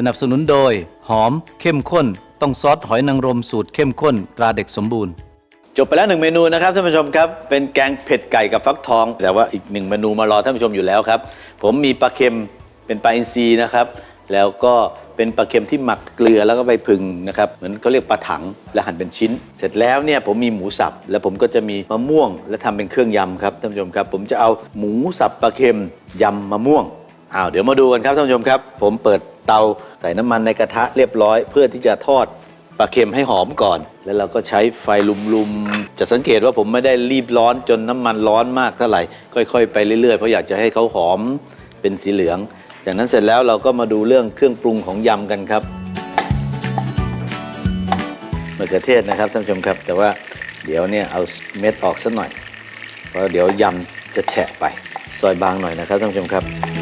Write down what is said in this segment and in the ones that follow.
สนับสนุนโดย หอมเข้มข้น ต้องซอสหอยนางรมสูตรเข้มข้น ตราเด็กสมบูรณ์ จบไปแล้วหนึ่งเมนูนะครับท่านผู้ชมครับ เป็นแกงเผ็ดไก่กับฟักทอง แต่ว่าอีกหนึ่งเมนูมารอท่านผู้ชมอยู่แล้วครับ ผมมีปลาเค็มเป็นปลาอินทรีนะครับ แล้วก็เป็นปลาเค็มที่หมักเกลือแล้วก็ใบผึ่งนะครับ เหมือนเขาเรียกปลาถังและหั่นเป็นชิ้น เสร็จแล้วเนี่ยผมมีหมูสับ แล้วผมก็จะมีมะม่วง และทำเป็นเครื่องยำครับท่านผู้ชมครับ ผมจะเอาหมูสับปลาเค็มยำมะม่วงอ้าวเดี๋ยวมาดูกันครับท่านผู้ชมครับ ผมเปิด เตาใส่น้ำมันในกระทะเรียบร้อย เพื่อที่จะทอดปลาเค็มให้หอมก่อน แล้วเราก็ใช้ไฟลุมๆ จะสังเกตว่าผมไม่ได้รีบร้อนจนน้ำมันร้อนมากเท่าไหร่ ค่อยๆ ไปเรื่อยๆ เพราะอยากจะให้เขาหอมเป็นสีเหลือง จากนั้นเสร็จแล้วเราก็มาดูเรื่องเครื่องปรุงของยำกันครับมะเขือเทศนะครับท่านผู้ชมครับแต่ว่าเดี๋ยวเนี่ยเอาเม็ดออกสักหน่อย เพราะเดี๋ยวยำจะแฉะไป ซอยบางหน่อยนะครับท่านผู้ชมครับ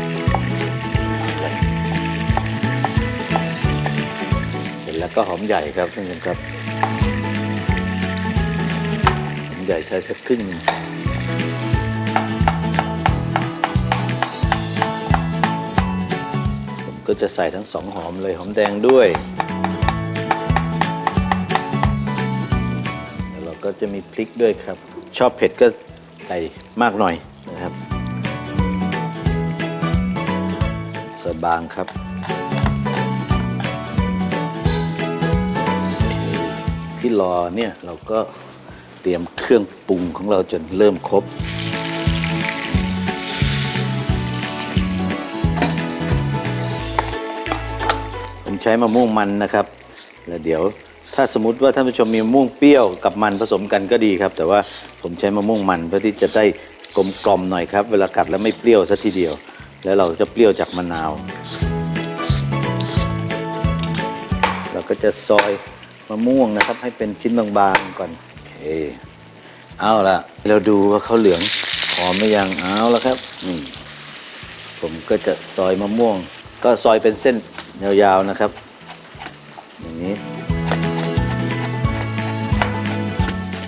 แล้วก็หอมใหญ่ครับท่านผู้ชมครับหอมใหญ่ใช้สักครึ่งผมก็จะใส่ทั้งสองหอมเลยหอมแดงด้วยแล้วเราก็จะมีพริกด้วยครับ ชอบเผ็ดก็ใส่มากหน่อยนะครับสบางครับ ที่รอเนี่ยเราก็เตรียมเครื่องปรุงของเราจนเริ่มครบ ผมใช้มะม่วงมันนะครับ แล้วเดี๋ยวถ้าสมมติว่าท่านผู้ชมมีมะม่วงเปรี้ยวกับมันผสมกันก็ดีครับ แต่ว่าผมใช้มะม่วงมันเพื่อที่จะได้กลมกล่อมหน่อยครับ เวลากัดแล้วไม่เปรี้ยวซะทีเดียว แล้วเราจะเปรี้ยวจากมะนาว เราก็จะซอย มะม่วงนะครับ ให้เป็นชิ้นบางๆก่อนโอเคเอาละเราดูว่าเขาเหลืองหอมหรือยังเอาละครับนี่ผมก็จะซอยมะม่วง ก็ซอยเป็นเส้นยาวๆนะครับ อย่างนี้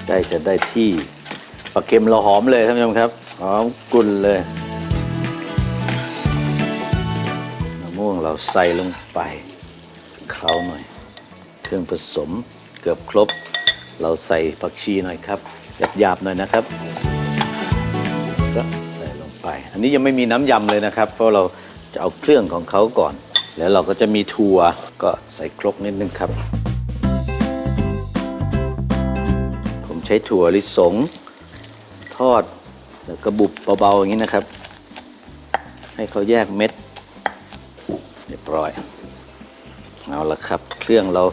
ได้จะได้ที่ปลาเค็มเราหอมเลยท่านผู้ชมครับหอมกลุ่นเลยมะม่วงเราใส่ลงไปเคล้าหน่อย เครื่องผสมเกือบครบ เราใส่ผักชีหน่อยครับหยาบๆหน่อยนะครับก็ใส่ลงไป อันนี้ยังไม่มีน้ำยำเลยนะครับ เพราะเราจะเอาเครื่องของเขาก่อน แล้วเราก็จะมีถั่วก็ใส่ครกนิดนึงครับ ผมใช้ถั่วลิสง ทอดแล้วก็บุบเบาๆอย่างนี้นะครับ ให้เขาแยกเม็ดเรียบร้อย เอาละครับ เครื่องเรา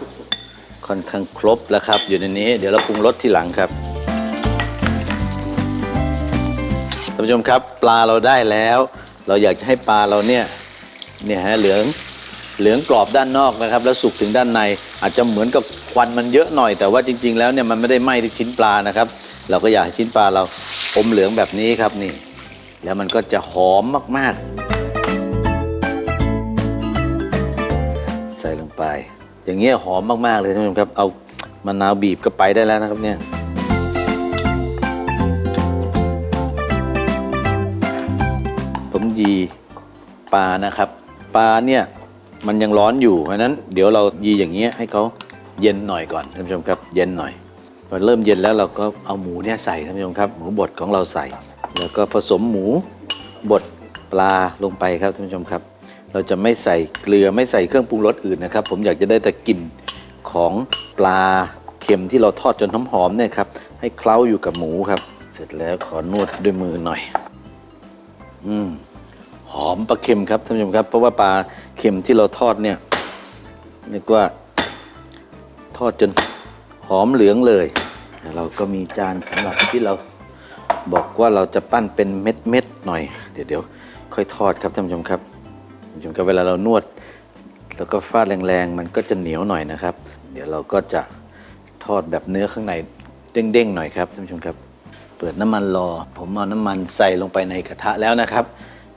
ค่อนข้างครบแล้วครับ อยู่ในนี้ เดี๋ยวเราปรุงรสทีหลังครับท่านผู้ชมครับ ปลาเราได้แล้ว เราอยากจะให้ปลาเราเนี่ยเนี่ยฮะเหลืองเหลืองกรอบด้านนอกนะครับ แล้วสุกถึงด้านใน อาจจะเหมือนกับควันมันเยอะหน่อย แต่ว่าจริง ๆ แล้วเนี่ยมันไม่ได้ไหม้ที่ชิ้นปลานะครับ เราก็อยากให้ชิ้นปลาเราอมเหลืองแบบนี้ครับนี่ แล้วมันก็จะหอมมากๆ ใส่ลงไป อย่างเงี้ยหอมมาก ๆ เลยท่านผู้ชมครับ เอามะนาวบีบก็ไปได้แล้วนะครับเนี่ย ผมยีปลานะครับ ปลาเนี่ยมันยังร้อนอยู่ เพราะฉะนั้นเดี๋ยวเรายีอย่างเงี้ยให้เขาเย็นหน่อยก่อนท่านผู้ชมครับ เย็นหน่อยพอเริ่มเย็นแล้วเราก็เอาหมูเนี่ยใส่ท่านผู้ชมครับ หมูบดของเราใส่ แล้วก็ผสมหมูบดปลาลงไปครับท่านผู้ชมครับ เราจะไม่ใส่เกลือไม่ใส่เครื่องปรุงรสอื่นนะครับ ผมอยากจะได้แต่กลิ่นของปลาเค็มที่เราทอดจนหอมๆเนี่ยครับให้เคล้าอยู่กับหมูครับ เสร็จแล้วขอนวดด้วยมือหน่อย อืมหอมปลาเค็มครับท่านผู้ชมครับ เพราะว่าปลาเค็มที่เราทอดเนี่ยเรียกว่าทอดจนหอมเหลืองเลยแล้วเราก็มีจานสำหรับที่เราบอกว่าเราจะปั้นเป็นเม็ดเม็ดๆหน่อย เดี๋ยวเดี๋ยวค่อยทอดครับท่านผู้ชมครับ ท่านผู้ชมครับเวลาเรานวด แล้วก็ฟาดแรงๆ มันก็จะเหนียวหน่อยนะครับ เดี๋ยวเราก็จะทอดแบบเนื้อข้างในเด้งๆหน่อยครับท่านผู้ชมครับ เปิดน้ำมันรอ ผมเอาน้ำมันใส่ลงไปในกระทะแล้วนะครับ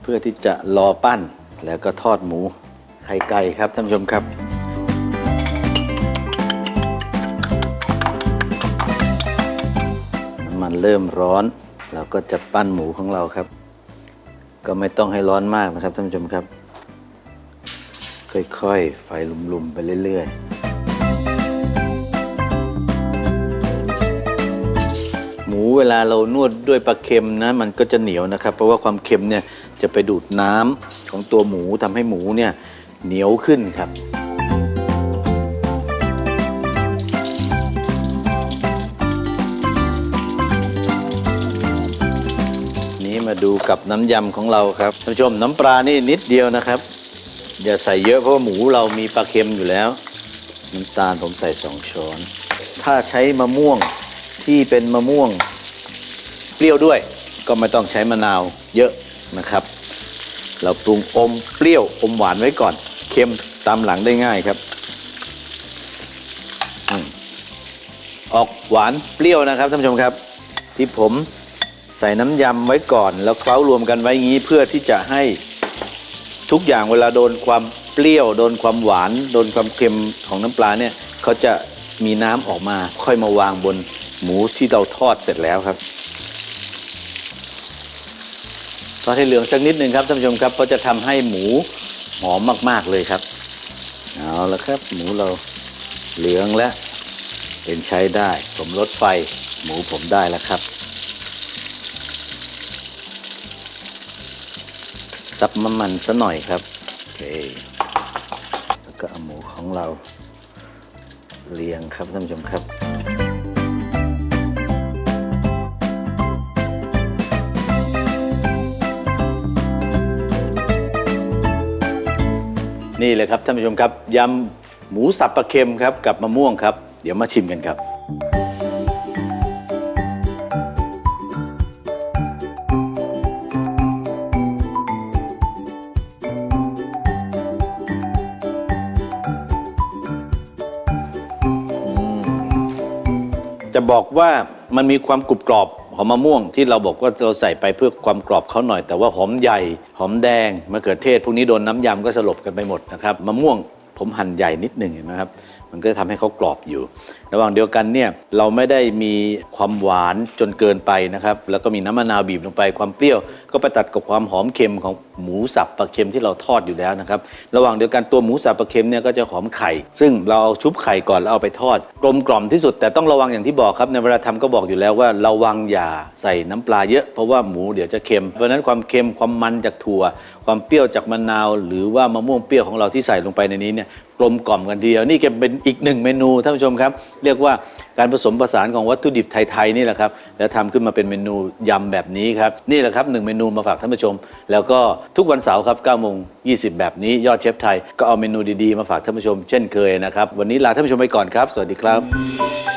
เพื่อที่จะรอปั้นแล้วก็ทอดหมูไข่ไก่ครับท่านผู้ชมครับน้ำมันเริ่มร้อน เราก็จะปั้นหมูของเราครับ ก็ไม่ต้องให้ร้อนมากนะครับท่านผู้ชมครับ ค่อยๆ ไฟลุมๆ ไปเรื่อยๆ หมูเวลาเรานวดด้วยปลาเค็มนะมันก็จะเหนียวนะครับ เพราะว่าความเค็มเนี่ยจะไปดูดน้ำของตัวหมูทำให้หมูเนี่ยเหนียวขึ้นครับนี้มาดูกับน้ำยำของเราครับท่านผู้ชมน้ำปลานี่นิดเดียวนะครับ อย่าใส่เยอะเพราะหมูเรามีปลาเค็มอยู่แล้ว น้ำตาลผมใส่สองช้อน ถ้าใช้มะม่วงที่เป็นมะม่วง เปรี้ยวด้วย ก็ไม่ต้องใช้มะนาวเยอะนะครับ เราปรุงอมเปรี้ยวอมหวานไว้ก่อน เค็มตามหลังได้ง่ายครับอออกหวานเปรี้ยวนะครับท่านผู้ชมครับ ที่ผมใส่น้ำยำไว้ก่อน แล้วเคล้ารวมกันไว้งี้เพื่อที่จะให้ ทุกอย่างเวลาโดนความเปรี้ยวโดนความหวาน โดนความเค็มของน้ำปลาเนี่ยเขาจะมีน้ำออกมาค่อยมาวางบนหมูที่เราทอดเสร็จแล้วครับทอดให้เหลืองสักนิดหนึ่งครับท่านผู้ชมครับเพราจะทำให้หมูหอมมาก ๆเลยครับเอาละครับ หมูเราเหลืองแล้วเป็นใช้ได้ ผมลดไฟหมูผมได้แล้วครับ ซับน้ำมันซะหน่อยครับโอเคแล้วก็เอาหมูของเราเรียงครับท่านผู้ชมครับ นี่เลยครับท่านผู้ชมครับยำหมูสับปลาเค็มครับกับมะม่วงครับ เดี๋ยวมาชิมกันครับ จะบอกว่ามันมีความกรุบกรอบหอมมะม่วงที่เราบอกว่าเราใส่ไปเพื่อความกรอบเขาหน่อย แต่ว่าหอมใหญ่ หอมแดงมะเขือเทศพวกนี้โดนน้ำยำก็สลบกันไปหมดนะครับมะม่วงผมหั่นใหญ่นิดหนึ่งนะครับ มันก็จะทำให้เขากรอบอยู่ระหว่างเดียวกันเนี่ยเราไม่ได้มีความหวานจนเกินไปนะครับแล้วก็มีน้ำมะนาวบีบลงไปความเปรี้ยว ก็ไปตัดกับความหอมเค็มของหมูสับปลาเค็มที่เราทอดอยู่แล้วนะครับระหว่างเดียวกันตัวหมูสับปลาเค็มเนี่ยก็จะหอมไข่ ซึ่งเราเอาชุบไข่ก่อนแล้วเอาไปทอด กลมกล่อมที่สุด แต่ต้องระวังอย่างที่บอกครับในเวลาทำก็บอกอยู่แล้วว่าระวังอย่าใส่น้ำปลาเยอะเพราะว่าหมูเดี๋ยวจะเค็มเพราะนั้นความเค็มความมันจากถั่ว ความเปรี้ยวจากมะนาว หรือว่ามะม่วงเปรี้ยวของเราที่ใส่ลงไปในนี้เนี่ยกลมกล่อมกันทีเดียวนี่ก็เป็นอีกหนึ่งเมนูท่านผู้ชมครับเรียกว่าการผสมผสานของวัตถุดิบไทยๆนี่แหละครับแล้วทำขึ้นมาเป็นเมนูยำแบบนี้ครับนี่แหละครับหนึ่งเมนูมาฝากท่านผู้ชม แล้วก็ทุกวันเสาร์ครับ9โมง20 แบบนี้ยอดเชฟไทยก็เอาเมนูดีๆมาฝากท่านผู้ชม เช่นเคยนะครับวันนี้ลาท่านผู้ชมไปก่อนครับ สวัสดีครับ